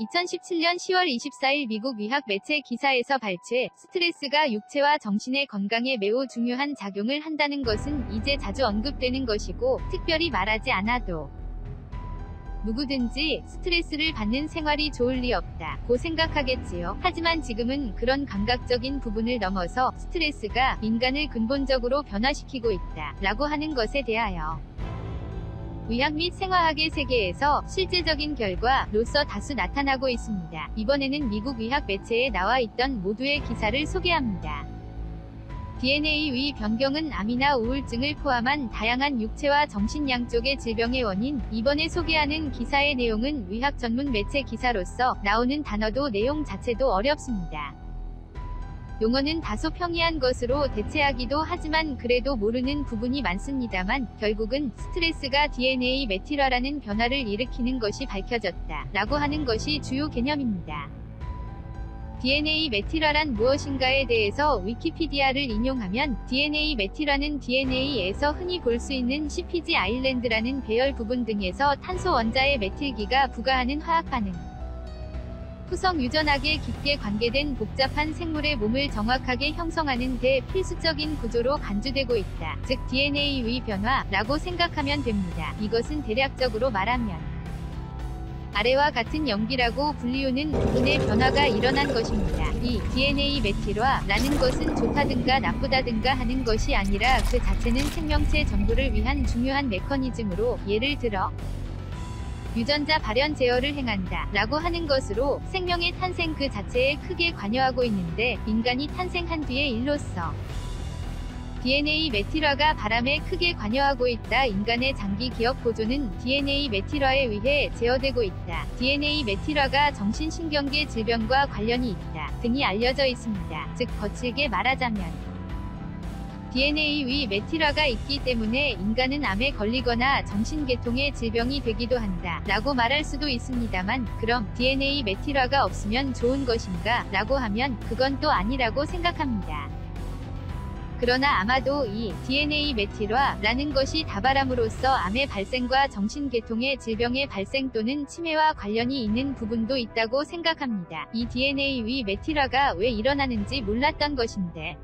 2017년 10월 24일 미국 의학 매체 기사에서 발췌, 스트레스가 육체와 정신의 건강에 매우 중요한 작용을 한다는 것은 이제 자주 언급되는 것이고, 특별히 말하지 않아도 누구든지 스트레스를 받는 생활이 좋을 리 없다. 고 생각하겠지요. 하지만 지금은 그런 감각적인 부분을 넘어서 스트레스가 인간을 근본적으로 변화시키고 있다. 라고 하는 것에 대하여 의학 및 생화학의 세계에서 실제적인 결과로서 다수 나타나고 있습니다. 이번에는 미국 의학 매체에 나와 있던 모두의 기사를 소개합니다. DNA의 변경은 암이나 우울증을 포함한 다양한 육체와 정신 양쪽의 질병의 원인. 이번에 소개하는 기사의 내용은 의학 전문 매체 기사로서 나오는 단어도 내용 자체도 어렵습니다. 용어는 다소 평이한 것으로 대체하기도 하지만 그래도 모르는 부분이 많습니다만 결국은 스트레스가 DNA 메티라라는 변화를 일으키는 것이 밝혀졌다. 라고 하는 것이 주요 개념입니다. DNA 메티라란 무엇인가에 대해서 위키피디아를 인용하면 DNA 메티라는 DNA에서 흔히 볼 수 있는 CPG 아일랜드라는 배열 부분 등에서 탄소 원자의 메틸기가 부가하는 화학 반응. 후성 유전학에 깊게 관계된 복잡한 생물의 몸을 정확하게 형성하는 데 필수적인 구조로 간주되고 있다. 즉 DNA의 변화라고 생각하면 됩니다. 이것은 대략적으로 말하면 아래와 같은 연기라고 불리우는 부분의 변화가 일어난 것입니다. 이 DNA 메틸화라는 것은 좋다든가 나쁘다든가 하는 것이 아니라 그 자체는 생명체 전부를 위한 중요한 메커니즘으로 예를 들어 유전자 발현 제어를 행한다 라고 하는 것으로 생명의 탄생 그 자체에 크게 관여하고 있는데 인간이 탄생한 뒤에 일로써 DNA 메틸화가 바람에 크게 관여하고 있다. 인간의 장기 기억 보존은 DNA 메틸화에 의해 제어되고 있다. DNA 메틸화가 정신신경계 질병과 관련이 있다. 등이 알려져 있습니다. 즉 거칠게 말하자면 DNA의 메틸화가 있기 때문에 인간은 암에 걸리거나 정신계통의 질병이 되기도 한다. 라고 말할 수도 있습니다만, 그럼 DNA 메틸화가 없으면 좋은 것인가? 라고 하면 그건 또 아니라고 생각합니다. 그러나 아마도 이 DNA 메틸화라는 것이 다바람으로써 암의 발생과 정신계통의 질병의 발생 또는 치매와 관련이 있는 부분도 있다고 생각합니다. 이 DNA의 메틸화가 왜 일어나는지 몰랐던 것인데,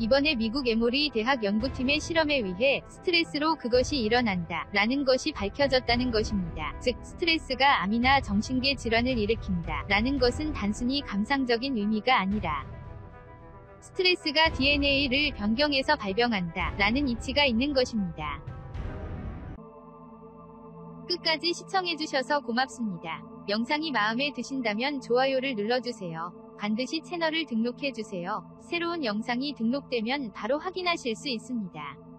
이번에 미국 에모리 대학 연구팀의 실험에 의해 스트레스로 그것이 일어난다 라는 것이 밝혀졌다는 것입니다. 즉 스트레스가 암이나 정신계 질환을 일으킨다 라는 것은 단순히 감상적인 의미가 아니라 스트레스가 DNA를 변경해서 발병한다 라는 이치가 있는 것입니다. 끝까지 시청해주셔서 고맙습니다. 영상이 마음에 드신다면 좋아요를 눌러주세요. 반드시 채널을 등록해주세요. 새로운 영상이 등록되면 바로 확인하실 수 있습니다.